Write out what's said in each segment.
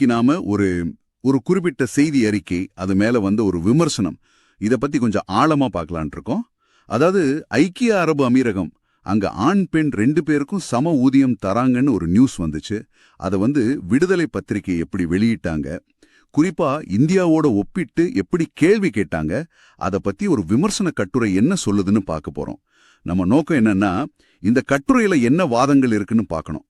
இன்னைக்கு நாம ஒரு ஒரு குறிப்பிட்ட செய்தி அறிக்கை அது மேல வந்த ஒரு விமர்சனம் இத பத்தி கொஞ்சம் ஆழமா பார்க்கலாம்னு இருக்கோம். அதாவது ஐக்கிய அரபு அமீரகம் அங்க ஆண் பெண் ரெண்டு பேருக்கும் சம ஊதியம் தராங்கன்னு ஒரு நியூஸ் வந்துச்சு. அதை வந்து விடுதலை பத்திரிகை எப்படி வெளியிட்டாங்க குறிப்பா இந்தியாவோட ஒப்பிட்டு எப்படி கேள்வி கேட்டாங்க அதை பத்தி ஒரு விமர்சன கட்டுரை என்ன சொல்லுதுன்னு பார்க்க போறோம். நம்ம நோக்கம் என்னன்னா இந்த கட்டுரையில என்ன வாதங்கள் இருக்குன்னு பார்க்கணும்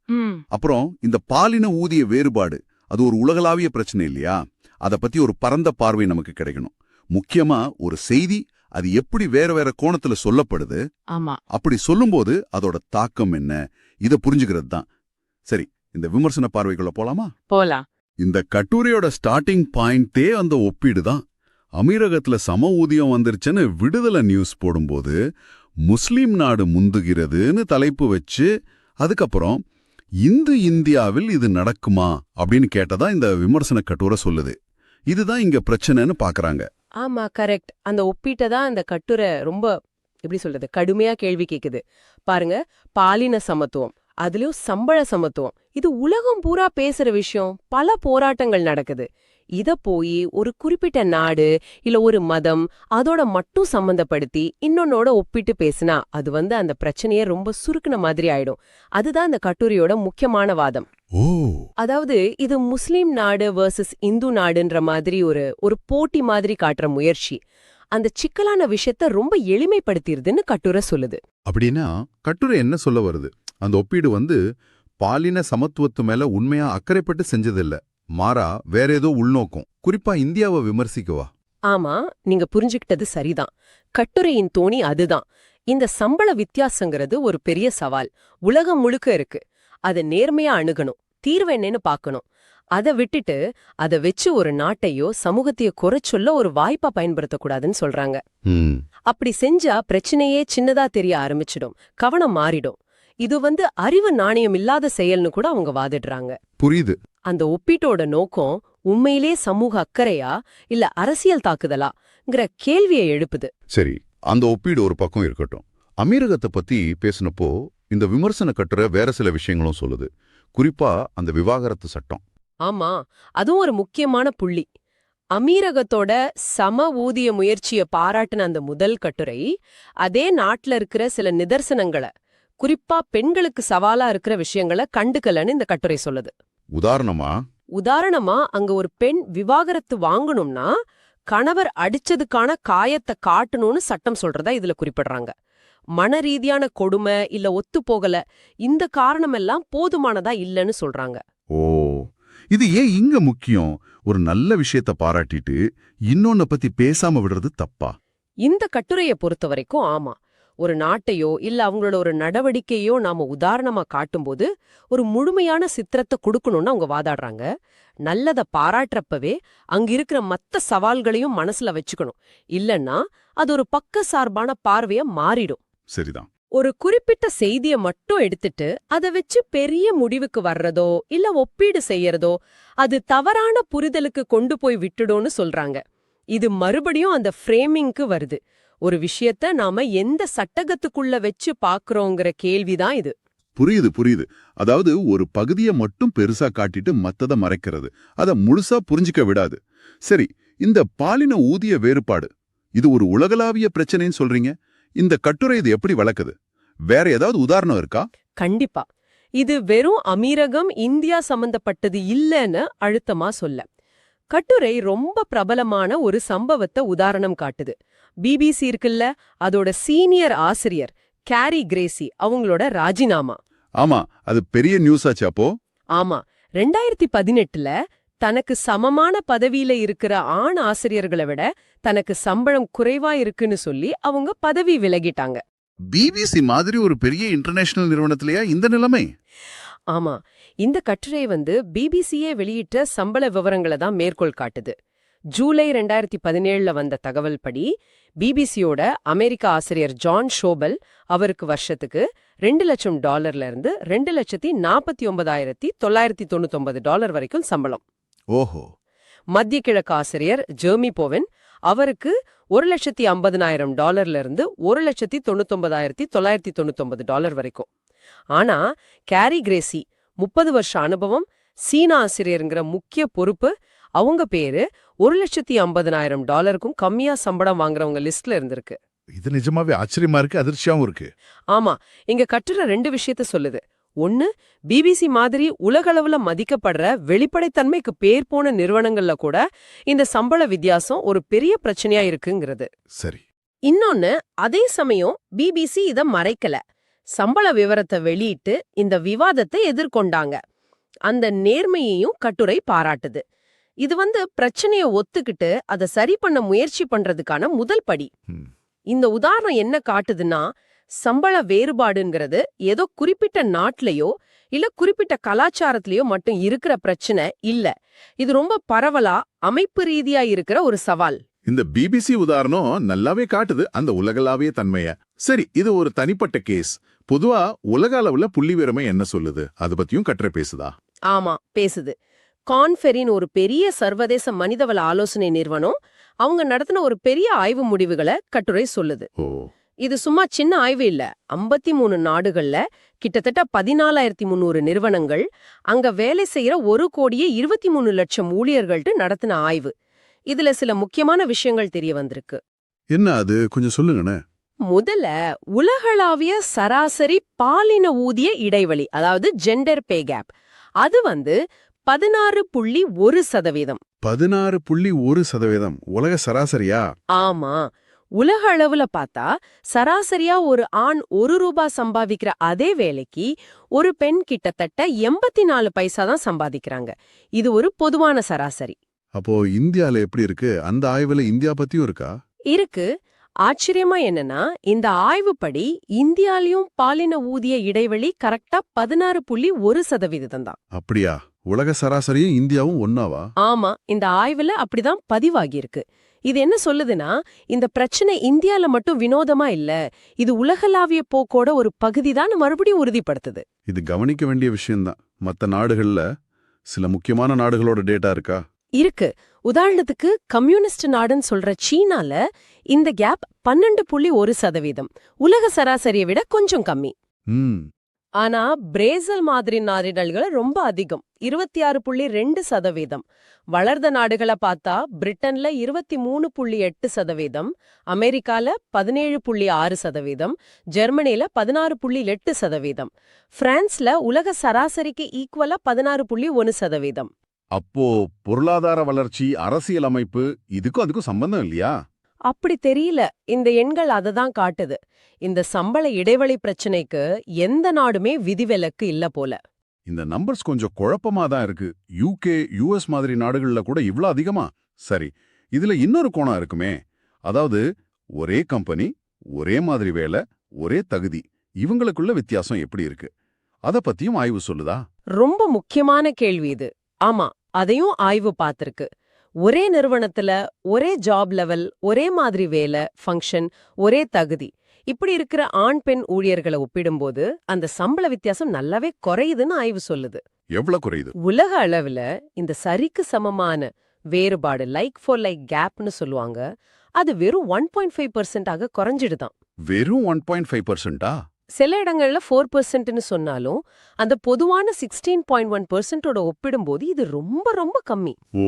அப்புறம் இந்த பாலின ஊதிய வேறுபாடு அது ஒரு உலகளாவிய பிரச்சனை இல்லையா? அத பத்தி ஒரு பரந்த பார்வை நமக்கு கிடைக்கணும். முக்கியமா ஒரு செய்தி அது எப்படி வேற வேற கோணத்துல சொல்லப்படுது? ஆமா. அப்படி சொல்லும்போது அதோட தாக்கம் என்ன? இத புரிஞ்சுக்கிறது தான். சரி இந்த விமர்சன பார்வைக்குள்ள போலாமா? போலாம். இந்த கட்டுரையோட ஸ்டார்டிங் பாயிண்டே அந்த ஒப்பீடு தான். அமீரகத்துல சம ஊதியம் வந்துருச்சுன்னு விடுதலை நியூஸ் போடும்போது முஸ்லிம் நாடு முந்துகிறதுன்னு தலைப்பு வச்சு அதுக்கப்புறம் இந்து இந்தியாவில் இது நடக்குமா அப்படின்னு கேட்டதா இந்த விமர்சன கட்டுரை சொல்லுது. இதுதான் இங்க பிரச்சனைன்னு பாக்குறாங்க. ஆமா கரெக்ட் அந்த ஒப்பீட்டை தான் அந்த கட்டுரை ரொம்ப எப்படி சொல்றது கடுமையா கேள்வி கேக்குது. பாருங்க பாலின சமத்துவம் அதுலயும் சம்பள சமத்துவம். இது உலகம் பூரா பேசுற விஷயம். பல போராட்டங்கள் நடக்குது. இத போய் ஒரு குறிப்பிட்ட நாடு இல்ல ஒரு மதம் அதோட மட்டும் சம்பந்தப்படுத்தி இன்னொன்னோட ஒப்பிட்டு பேசினா அது வந்து அந்த பிரச்சனையே ரொம்ப சுருக்குன மாதிரி ஆயிடும். அதுதான் அந்த கட்டுரையோட முக்கியமான வாதம். ஓ! அதாவது இது முஸ்லிம் நாடு வர்சஸ் இந்து நாடுன்ற மாதிரி ஒரு ஒரு போட்டி மாதிரி காட்டுற முயற்சி. அந்த சிக்கலான விஷயத்த ரொம்ப எளிமைப்படுத்திருதுன்னு கட்டுரை சொல்லுது. அப்படின்னா கட்டுரை என்ன சொல்ல வருது? அந்த ஒப்பீடு வந்து பாலின சமத்துவத்து மேல உண்மையா அக்கறைப்பட்டு செஞ்சதில்ல. மாறா வேற ஏதோ உள்நோக்கம். குறிப்பா இந்தியாவை விமர்சிக்கவா? ஆமா நீங்க புரிஞ்சுக்கிட்டது சரிதான். கட்டுரையின் தோணி அதுதான். இந்த சம்பள வித்தியாசங்கிறது ஒரு பெரிய சவால். உலகம் முழுக்க இருக்கு. அதை நேர்மையா அணுகணும். தீர்வு என்னன்னு பார்க்கணும். அதை விட்டுட்டு அதை வச்சு ஒரு நாட்டையோ சமூகத்தையோ குறைச்சொல்ல ஒரு வாய்ப்பா பயன்படுத்தக்கூடாதுன்னு சொல்றாங்க. அப்படி செஞ்சா பிரச்சனையே சின்னதா தெரிய ஆரம்பிச்சிடும். கவனம் மாறிடும். இது வந்து அறிவு நாணயம் இல்லாத செயல்னு கூட அவங்க வாதிடுறாங்க. புரியுது. அந்த ஒப்பீட்டோட நோக்கம் உண்மையிலே சமூக அக்கறையா இல்ல அரசியல் தாக்குதலாங்கிற கேள்வியை எழுப்புது. சரி அந்த ஒப்பீடு ஒரு பக்கம் இருக்கட்டும். அமீரகத்தை பத்தி பேசினப்போ இந்த விமர்சன கட்டுரை வேற சில விஷயங்களும் சொல்லுது. குறிப்பா அந்த விவாகரத்து சட்டம். ஆமா அதுவும் ஒரு முக்கியமான புள்ளி. அமீரகத்தோட சம ஊதிய முயற்சிய பாராட்டின அந்த முதல் கட்டுரை அதே நாட்டுல இருக்கிற சில நிதர்சனங்களை குறிப்பா பெண்களுக்கு சவாலா இருக்கிற விஷயங்களை கண்டுக்கலன்னு இந்த கட்டுரை சொல்லுது. உதாரணமா? உதாரணமா அங்க ஒரு பெண் விவாகரத்து வாங்கணும்னா கணவர் அடிச்சதுக்கான காயத்தை காட்டணும்னு சட்டம் சொல்றதா இதுல குறிப்பிடுறாங்க. மன ரீதியான கொடுமை இல்ல ஒத்து போகல இந்த காரணமெல்லாம் போதுமானதா இல்லைன்னு சொல்றாங்க. ஓ இது ஏன் இங்க முக்கியம்? ஒரு நல்ல விஷயத்த பாராட்டிட்டு இன்னொன்ன பத்தி பேசாம விடுறது தப்பா? இந்த கட்டுரையை பொறுத்த வரைக்கும் ஆமா ஒரு நாட்டையோ இல்ல அவங்களோட ஒரு நடவடிக்கையோ நாம உதாரணமா காட்டும்போது ஒரு முழுமையான சித்திரத்தை கொடுக்கணும்னு அவங்க வாதாடுறாங்க. நல்லத பாராட்டுறப்பவே அங்க இருக்கிற மத்த சவால்களையும் மனசுல வச்சுக்கணும். இல்லன்னா அது ஒரு பக்க சார்பான பார்வைய மாறிடும். சரிதான். ஒரு குறிப்பிட்ட செய்திய மட்டும் எடுத்துட்டு அத வச்சு பெரிய முடிவுக்கு வர்றதோ இல்ல ஒப்பீடு செய்யறதோ அது தவறான புரிதலுக்கு கொண்டு போய் விட்டுடும்னு சொல்றாங்க. இது மறுபடியும் அந்த ஃப்ரேமிங்க்கு வருது. ஒரு விஷயத்த நாம எந்த சட்டகத்துக்குள்ள வச்சு பாக்குறோங்கிற கேள்விதான் இது. புரியுது புரியுது. அதாவது ஒரு பகுதியை மட்டும் பெருசா காட்டிட்டு மத்தத மறைக்கிறது. அத முழுசா புரிஞ்சிக்க விடாது. சரி இந்த பாலின ஊதிய வேறுபாடு இது ஒரு உலகளாவிய பிரச்சனைன்னு சொல்றீங்க? இந்த கட்டுரை இது எப்படி வளர்க்குது? வேற ஏதாவது உதாரணம் இருக்கா? கண்டிப்பா. இது வெறும் அமீரகம் இந்தியா சம்பந்தப்பட்டது இல்லைன்னு அழுத்தமா சொல்ல. கட்டுரை ரொம்ப பிரபலமான ஒரு சம்பவத்தை உதாரணம் காட்டுது. பிபிசி இருக்குல்ல அதோட சீனியர் ஆசிரியர் கேரி கிரேசி அவங்களோட ராஜினாமா. ஆமா அது பெரிய நியூஸ் ஆச்சு அப்போ. ஆமா ரெண்டாயிரத்தி பதினெட்டுல தனக்கு சமமான பதவியில இருக்கிற ஆண் ஆசிரியர்களை விட தனக்கு சம்பளம் குறைவா இருக்குன்னு சொல்லி அவங்க பதவி விலகிட்டாங்க. பிபிசி மாதிரி ஒரு பெரிய இன்டர்நேஷனல் நிறுவனத்திலேயா இந்த நிலைமை? ஆமா. இந்த கட்டுரை வந்து பிபிசியே வெளியிட்ட சம்பள விவரங்களை தான் மேற்கோள் காட்டுது. ஜூலை ரெண்டாயிரத்தி பதினேழுல வந்த தகவல் படி பிபிசியோட அமெரிக்க ஆசிரியர் ஜான் ஷோபல் அவருக்கு வருஷத்துக்கு ரெண்டு லட்சம் டாலர்ல இருந்து ரெண்டு லட்சத்தி நாற்பத்தி ஒன்பதாயிரத்தி தொள்ளாயிரத்தி தொண்ணூத்தொன்பது டாலர் வரைக்கும் சம்பளம். ஓஹோ. மத்திய கிழக்கு ஆசிரியர் ஜெர்மி போவன் அவருக்கு ஒரு லட்சத்தி ஐம்பதனாயிரம் டாலர்ல இருந்து ஒரு லட்சத்தி தொண்ணூத்தொன்பதாயிரத்தி தொள்ளாயிரத்தி தொண்ணூத்தொன்பது டாலர் வரைக்கும். ஆனா கேரி கிரேசி முப்பது வருஷ அனுபவம் சீனா ஆசிரியருங்கிற முக்கிய பொறுப்பு அவங்க பேரு ஒரு லட்சத்தி ஐம்பதனாயிரம் டாலருக்கும் கம்மியா சம்பளம் வாங்குறவங்க லிஸ்ட்ல இருந்திருக்கு. இது நிஜமாவே ஆச்சரியமா இருக்கு அதிர்ச்சியாவும் இருக்கு. ஆமா இங்க கட்டுரை ரெண்டு விஷயத்த சொல்லுது. ஒன்னு பிபிசி மாதிரி உலகளவுல மதிக்கப்படுற வெளிப்படைத்தன்மைக்கு பேர் போன நிறுவனங்கள்ல கூட இந்த சம்பள வித்தியாசம் ஒரு பெரிய பிரச்சனையா இருக்குங்கிறது. சரி. இன்னொன்னு அதே சமயம் பிபிசி இத மறைக்கல. சம்பள விவரத்தை வெளியிட்டு இந்த விவாதத்தை எதிர்கொண்டாங்க. அந்த நேர்மையையும் கட்டுரை பாராட்டுது. இது வந்து பிரச்சனைய ஒத்துக்கிட்டு அதை சரி பண்ண முயற்சி பண்றதுக்கான முதல் படி. இந்த உதாரணம் என்ன காட்டுதுன்னா சம்பள வேறுபாடுங்கிறது ஏதோ குறிப்பிட்ட நாட்டிலேயோ இல்ல குறிப்பிட்ட கலாச்சாரத்திலேயோ மட்டும் இருக்கிற பிரச்சனை இல்ல. இது ரொம்ப பரவலா அமைப்பு ரீதியா இருக்கிற ஒரு சவால். இந்த பிபிசி உதாரணம் நல்லாவே காட்டுது அந்த உலகளாவிய தன்மைய. சரி இது ஒரு தனிப்பட்ட கேஸ். பொதுவா உலக அளவுல புள்ளி விவரமே என்ன சொல்லுது? அத பத்தியும் கட்டுரை பேசுதா? ஆமா பேசுது. கான்ஃபெரின் ஒரு பெரிய சர்வதேச மனிதவள ஆலோசனை நிறுவனம் அவங்க நடத்தின ஒரு பெரிய ஆய்வு முடிவுகளை கட்டுரை சொல்லுது. ஓ. இது சும்மா சின்ன ஆய்வு இல்ல. ஐம்பத்தி மூணு நாடுகள்ல கிட்டத்தட்ட பதினாலாயிரத்தி முந்நூறு நிறுவனங்கள் அங்க வேலை செய்யற ஒரு கோடியே இருபத்தி மூணு லட்சம் ஊழியர்கள்ட்டு நடத்தின ஆய்வு. இதுல சில முக்கியமான விஷயங்கள் தெரிய வந்திருக்கு. என்ன அது? கொஞ்சம் சொல்லுங்கண்ணே முதல்ல உலகளாவிய சராசரி பாலின ஊதிய இடைவெளி அதாவது ஜெண்டர் பே கேப் அது வந்து பதினாறு புள்ளி ஒரு சதவீதம். பதினாறு புள்ளி ஒரு சதவீதம். உலக சராசரியா? ஆமா. உலக அளவுல பார்த்தா சராசரியா ஒரு ஆண் ஒரு ரூபா சம்பாதிக்கிற அதே வேலைக்கு ஒரு பெண் கிட்டத்தட்ட எண்பத்தி நாலு பைசா தான் சம்பாதிக்கிறாங்க. இது ஒரு பொதுவான சராசரி. அப்போ இந்தியால எப்படி இருக்கு? அந்த ஆய்வுல இந்தியா பத்தியும் இருக்கா? இருக்கு. ஆச்சரியமா என்னன்னா இந்த ஆய்வுப்படி இந்தியாலயும் பாலின ஊதிய இடைவெளி கரெக்டா பதினாறு புள்ளி ஒரு சதவீதம் தான். அப்படியா? உலக சராசரியும் இந்தியாவும் ஒன்னாவா? ஆமா இந்த ஆய்வுல அப்படிதான் பதிவாகியிருக்கு. இது என்ன சொல்லுதுன்னா இந்த பிரச்சனை இந்தியால மட்டும் வினோதமா இல்ல இது உலகளாவிய போக்கோட ஒரு பகுதி தான் மறுபடியும் உறுதிப்படுத்துது. இது கவனிக்க வேண்டிய விஷயம்தான். மத்த நாடுகள்ல சில முக்கியமான நாடுகளோட டேட்டா இருக்கா? இருக்கு. உதாரணத்துக்கு கம்யூனிஸ்ட் நாடுன்னு சொல்ற சீனால இந்த கேப் பன்னெண்டு புள்ளி ஒரு சதவீதம். உலக சராசரியை விட கொஞ்சம் கம்மி. ஆனா பிரேசில் மாதிரி நாடுகள் ரொம்ப அதிகம். இருபத்தி ஆறு புள்ளி ரெண்டு சதவீதம். வளர்ந்த நாடுகளை பார்த்தா பிரிட்டன்ல இருபத்தி மூணு புள்ளி எட்டு சதவீதம் அமெரிக்கால பதினேழு புள்ளி ஆறு சதவீதம் ஜெர்மனில பதினாறு புள்ளி எட்டு சதவீதம். பிரான்ஸ்ல உலக சராசரிக்கு ஈக்குவலா பதினாறு புள்ளி ஒன்னு சதவீதம். அப்போ பொருளாதார வளர்ச்சி அரசியல் அமைப்பு இதுக்கும் அதுக்கும் சம்பந்தம் இல்லையா? அப்படி தெரியல. இந்த எண்கள் அதை தான் காட்டுது. இந்த சம்பள இடைவெளி பிரச்சனைக்கு எந்த நாடுமே விதிவிலக்கு இல்ல போல. இந்த நம்பர்ஸ் கொஞ்சம் குழப்பமா தான் இருக்கு. யூகே யுஎஸ் மாதிரி நாடுகள்ல கூட இவ்ளோ அதிகமா? சரி இதுல இன்னொரு கோணம் இருக்குமே. அதாவது ஒரே கம்பெனி ஒரே மாதிரி வேலை ஒரே தகுதி. இவங்களுக்குள்ள வித்தியாசம் எப்படி இருக்கு? அத பத்தியும் ஆய்வு சொல்லுதா? ரொம்ப முக்கியமான கேள்வி இது. ஆமா அதையும் ஆய்வு பார்த்திருக்கு. ஒரே நிறுவனத்துல ஒரே ஜாப் லெவல் ஒரே மாதிரி வேலை ஃபங்க்ஷன் ஒரே தகுதி. இப்படி இருக்கிற ஆண் பெண் ஊழியர்களை ஒப்பிடும்போது அந்த சம்பள வித்தியாசம் நல்லாவே குறையுதுன்னு ஆய்வு சொல்லுது. எவ்வளவு குறையுது? உலக அளவுல இந்த சரிக்கு சமமான வேறுபாடு லைக் ஃபார் லைக் கேப்னு சொல்லுவாங்க அது வெறும் ஒன் பாயிண்ட் ஃபைவ் பர்சன்டாக குறைஞ்சிடுதான். வெறும் ஒன் பாயிண்ட் ஃபைவ் பர்சன்டா சில இடங்கள்ல ஃபோர் பர்சன்ட்னு சொன்னாலும் அந்த பொதுவான சிக்ஸ்டீன் பாயிண்ட் ஒன் பர்சன்டோட ஒப்பிடும்போது இது ரொம்ப ரொம்ப கம்மி. ஓ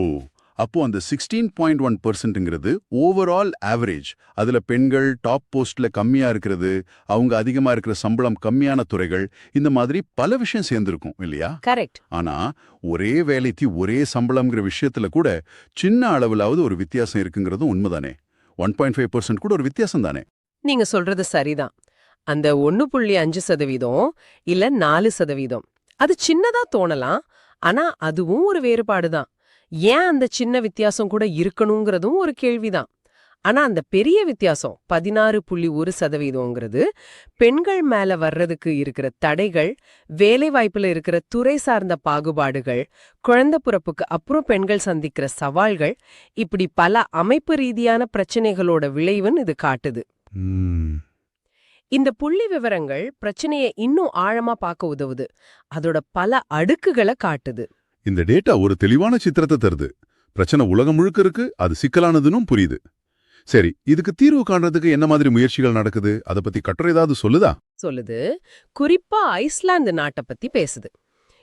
அப்போ அந்த சிக்ஸ்டீன் பாயிண்ட் ஒன் பர்சன்ட்ங்கிறது ஓவரால் ஆவரேஜ் அதுல பெண்கள் டாப் போஸ்ட்ல கம்மியா இருக்கிறது அவங்க அதிகமா இருக்கிற சம்பளம் கம்மியான துறைகள் இந்த மாதிரி பல விஷயம் சேர்ந்திருக்கும் இல்லையா? கரெக்ட் ஆனா ஒரே வேலைக்கு ஒரே சம்பளம்ங்கிற விஷயத்துல கூட சின்ன அளவுலாவது ஒரு வித்தியாசம் இருக்குங்கிறதும் உண்மைதானே? ஒன் பாயிண்ட் ஃபைவ் பர்சன்ட் கூட ஒரு வித்தியாசம் தானே? நீங்க சொல்றது சரிதான். அந்த ஒன்னு புள்ளி அஞ்சு சதவீதம் இல்ல நாலு சதவீதம். அது சின்னதா தோணலாம் ஆனா அதுவும் ஒரு வேறுபாடு தான் ஏன் அந்த சின்ன வித்தியாசம் கூட இருக்கணுங்கிறதும் ஒரு கேள்விதான். ஆனா அந்த பெரிய வித்தியாசம் பதினாறு புள்ளி ஒரு சதவீதம்ங்கிறது பெண்கள் மேல வர்றதுக்கு இருக்கிற தடைகள் வேலைவாய்ப்புல இருக்கிற துறை சார்ந்த பாகுபாடுகள் குழந்த பிறப்புக்கு அப்புறம் பெண்கள் சந்திக்கிற சவால்கள் இப்படி பல அமைப்பு ரீதியான பிரச்சனைகளோட விளைவுன்னு இது காட்டுது. இந்த புள்ளி விவரங்கள் பிரச்சனையை இன்னும் ஆழமா பார்க்க உதவுது. அதோட பல அடுக்குகளை காட்டுது. இந்த டேட்டா ஒரு தெளிவான சித்திரத்தை தருது. பிரச்சனை உலகம் முழுக்க இருக்கு அது சிக்கலானதுன்னும் புரியுது. சரி இதுக்கு தீர்வு காண்றதுக்கு என்ன மாதிரி முயற்சிகள் நடக்குது? அதை பத்தி கட்டுரை ஏதாவது சொல்லுதா? சொல்லுது. குறிப்பா ஐஸ்லாந்து நாட்டை பத்தி பேசுது.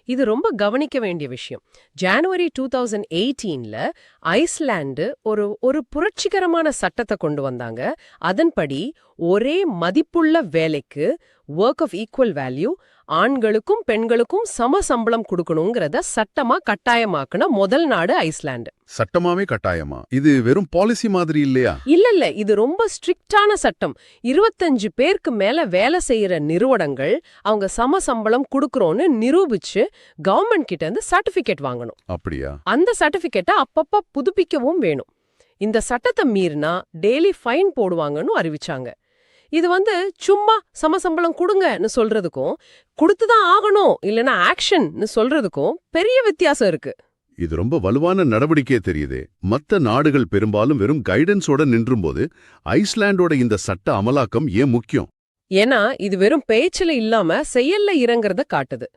இது ரொம்ப கவனிக்க வேண்டிய விஷயம். ஜனவரி டூ தௌசண்ட் எயிட்டீன்ல ஐஸ்லாந்து ஒரு ஒரு புரட்சிகரமான சட்டத்தை கொண்டு வந்தாங்க. அதன்படி ஒரே மதிப்புள்ள வேலைக்கு ஒர்க் ஆஃப் ஈக்குவல் வேல்யூ ஆண்களுக்கும் பெண்களுக்கும் சம சம்பளம் கொடுக்கணுங்கிறத சட்டமா கட்டாயமாக்குன முதல் நாடு ஐஸ்லாந்து. சட்டமாவே கட்டாயமா? இது வெறும் பாலிசி மாதிரி இல்லையா? இல்ல இல்ல இது ரொம்ப ஸ்ட்ரிக்டான சட்டம். இருபத்தஞ்சு பேருக்கு மேல வேலை செய்யற நிறுவனங்கள் அவங்க சம சம்பளம் கொடுக்கறோம்னு நிரூபிச்சு கவர்மெண்ட் கிட்ட இருந்து சர்டிபிகேட் வாங்கணும். அப்படியா? அந்த சர்டிபிகேட்டை அப்பப்ப புதுப்பிக்கவும் வேணும். இந்த சட்டத்தை மீறினா டெய்லி ஃபைன் போடுவாங்கன்னு அறிவிச்சாங்க. இது வந்து சும்மா சமசம்பளம் கொடுங்கன்னு சொல்றதுக்கும் கொடுத்துதான் ஆகணும் இல்லனா ஆக்ஷன்னு சொல்றதுக்கும் பெரிய வித்தியாசம் இருக்கு. இது ரொம்ப வலுவான நடவடிக்கையே தெரியுதே. மத்த நாடுகள் பெரும்பாலும் வெறும் கைடன்ஸோட நின்றும்போது ஐஸ்லாண்டோட இந்த சட்ட அமலாக்கம் ஏன் முக்கியம்? ஏன்னா இது வெறும் பேச்சுல இல்லாம செயல்ல இறங்குறத காட்டுது.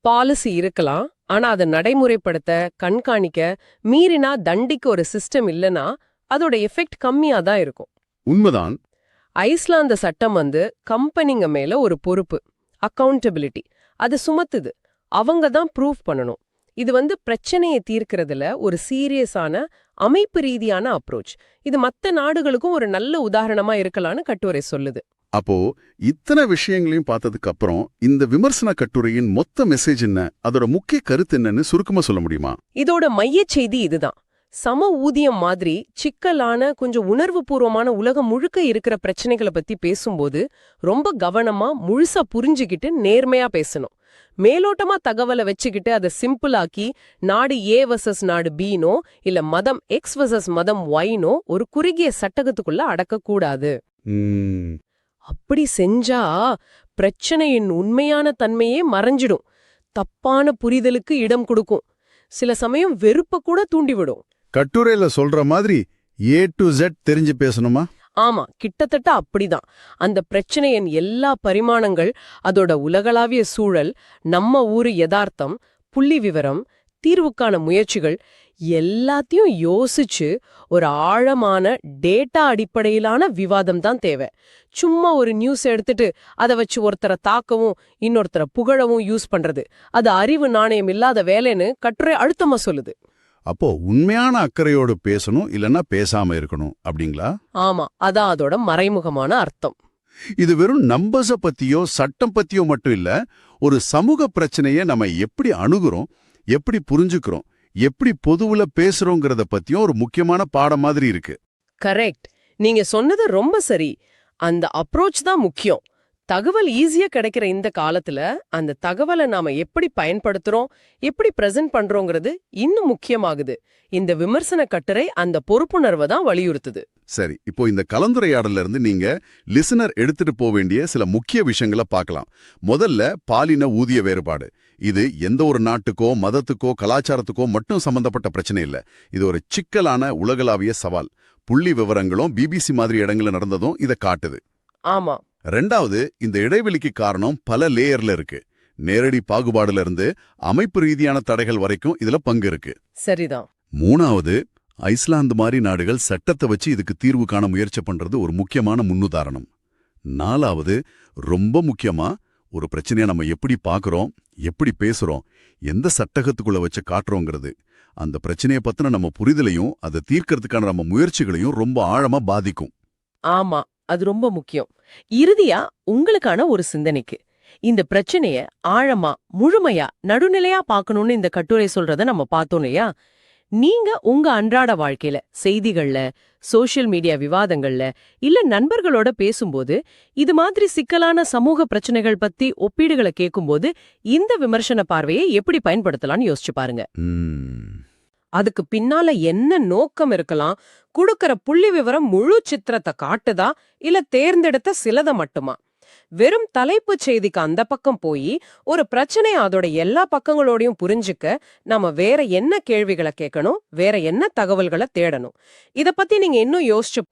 பாலிசி இருக்கலாம் ஆனா அதை நடைமுறைப்படுத்த கண்காணிக்க மீறினா தண்டிக்க ஒரு சிஸ்டம் இல்லனா அதோட எஃபெக்ட் கம்மியா தான் இருக்கும். உண்மைதான். ஐஸ்லாந்து சட்டம் வந்து கம்பெனிங்க மேல ஒரு பொறுப்பு அக்கவுண்டபிலிட்டி அது சுமத்துது. அவங்க தான் ப்ரூவ் பண்ணணும். இது வந்து பிரச்சனையை தீர்க்கறதுல ஒரு சீரியஸான அமைப்பு ரீதியான அப்ரோச் இது மத்த நாடுகளுக்கும் ஒரு நல்ல உதாரணமா இருக்கலாம்னு கட்டுரை சொல்லுது. அப்போ இத்தனை விஷயங்களையும் பார்த்ததுக்கு அப்புறம் இந்த விமர்சன கட்டுரையின் மொத்த மெசேஜ் என்ன? அதோட முக்கிய கருத்து என்னன்னு சுருக்கமா சொல்ல முடியுமா? இதோட மையச் செய்தி இதுதான். சம ஊதியம் மாதிரி சிக்கலான கொஞ்சம் உணர்வுபூர்வமான உலகம் முழுக்க இருக்கிற பிரச்சனைகளை பத்தி பேசும்போது ரொம்ப கவனமா முழுசா புரிஞ்சுகிட்டு நேர்மையா பேசணும். மேலோட்டமா தகவலை வச்சுக்கிட்டு அதை சிம்பிளாக்கி நாடு ஏ வர்சஸ் நாடு பீனோ இல்ல மதம் எக்ஸ் வர்சஸ் மதம் ஒய்னோ ஒரு குறுகிய சட்டகத்துக்குள்ள அடக்கக்கூடாது. அப்படி செஞ்சா பிரச்சனையின் உண்மையான தன்மையே மறைஞ்சிடும். தப்பான புரிதலுக்கு இடம் கொடுக்கும். சில சமயம் வெறுப்ப கூட தூண்டிவிடும். கட்டுரையில சொல்ற மாதிரி ஏ டு Z தெரிஞ்சு பேசணுமா? ஆமா கிட்டத்தட்ட அப்படிதான். அந்த பிரச்சனையின் எல்லா பரிமாணங்கள் அதோட உலகளாவிய சூழல் நம்ம ஊரு யதார்த்தம் புள்ளி விவரம் தீர்வுக்கான முயற்சிகள் எல்லாத்தையும் யோசிச்சு ஒரு ஆழமான டேட்டா அடிப்படையிலான விவாதம் தான் தேவை. சும்மா ஒரு நியூஸ் எடுத்துட்டு அதை வச்சு ஒருத்தரை தாக்கவும் இன்னொருத்தரை புகழவும் யூஸ் பண்றது. அது அறிவு நாணயம் இல்லாத வேலைன்னு கட்டுரை அழுத்தமா சொல்லுது. அப்போ உண்மையான அக்கறையோடு பேசணும் இல்லைன்னா பேசாம இருக்கணும் அப்படிங்களா? ஆமா அதான் அதோட மறைமுகமான அர்த்தம். இது வெறும் நம்பர்ஸ பத்தியோ சட்டம் பத்தியோ மட்டும் இல்ல ஒரு சமூக பிரச்சனையை நம்ம எப்படி அணுகுறோம் எப்படி புரிஞ்சுக்கிறோம் எப்படி பொதுவுல பேசுறோங்கிறத பத்தியும் ஒரு முக்கியமான பாடம் மாதிரி இருக்கு. கரெக்ட். நீங்க சொன்னது ரொம்ப சரி. அந்த அப்ரோச் தான் முக்கியம். தகவல் ஈஸியா கிடைக்கிற இந்த காலத்துல அந்த தகவலை நாம எப்படி பயன்படுத்துறோம் எப்படி பிரசன்ட் பண்றோங்கிறது இன்னும் முக்கியமாகுது. இந்த விமர்சன கட்டுரை அந்த பொறுப்புணர்வை தான் வலியுறுத்துது. சரி இப்போ இந்த கலந்துரையாடல்ல இருந்து நீங்க லிசனர் எடுத்துட்டு போக வேண்டிய சில முக்கிய விஷயங்களை பார்க்கலாம். முதல்ல பாலின ஊதிய வேறுபாடு. இது எந்த ஒரு நாட்டுக்கோ மதத்துக்கோ கலாச்சாரத்துக்கோ மட்டும் சம்பந்தப்பட்ட பிரச்சனை இல்ல. இது ஒரு சிக்கலான உலகளாவிய சவால். புள்ளி விவரங்களும் பிபிசி மாதிரி இடங்கள்ல நடந்ததும் இதை காட்டுது. ஆமா. ரெண்டாவது இந்த இடைவெளிக்கு காரணம் பல லேயர்ல இருக்கு. நேரடி பாகுபாடுல இருந்து அமைப்பு ரீதியான தடைகள் வரைக்கும் இதுல பங்கு இருக்கு. சரிதான். மூணாவது ஐஸ்லாந்து மாதிரி நாடுகள் சட்டத்தை வச்சு இதுக்கு தீர்வு காண முயற்சி பண்றது ஒரு முக்கியமான முன்னுதாரணம். நாலாவது ரொம்ப முக்கியமா ஒரு பிரச்சனையை நம்ம எப்படி பார்க்கறோம் எப்படி பேசுறோம் எந்த சட்டகத்துக்குள்ள வச்சு காட்டுறோங்கிறது அந்த பிரச்சனையை பத்தின நம்ம புரிதலையும் அதை தீர்க்கறதுக்கான நம்ம முயற்சிகளையும் ரொம்ப ஆழமா பாதிக்கும். ஆமா அது ரொம்ப முக்கியம். இறுதியா உங்களுக்கான ஒரு சிந்தனைக்கு இந்த பிரச்சனைய ஆழமா முழுமையா நடுநிலையா பார்க்கணும்னு இந்த கட்டுரை சொல்றத நம்ம பார்த்தோம் இல்லையா? நீங்க உங்க அன்றாட வாழ்க்கையில செய்திகள்ல சோஷியல் மீடியா விவாதங்கள்ல இல்ல நண்பர்களோட பேசும்போது இது மாதிரி சிக்கலான சமூக பிரச்சனைகள் பத்தி ஒப்பீடுகளை கேட்கும்போது இந்த விமர்சன பார்வையை எப்படி பயன்படுத்தலாம்னு யோசிச்சு பாருங்க. அதுக்கு பின்னால என்ன நோக்கம் இருக்கலாம் குடுக்கற புள்ளி விவரம் முழு சித்திரத்தை காட்டுதா இல்ல தேர்ந்தெடுத்த சிலத மட்டுமா? வெறும் தலைப்புச் செய்திக்கு அந்த பக்கம் போய் ஒரு பிரச்சனை அதோட எல்லா பக்கங்களோடையும் புரிஞ்சுக்க நாம வேற என்ன கேள்விகளை கேட்கணும் வேற என்ன தகவல்களை தேடணும். இத பத்தி நீங்க இன்னும் யோசிச்சு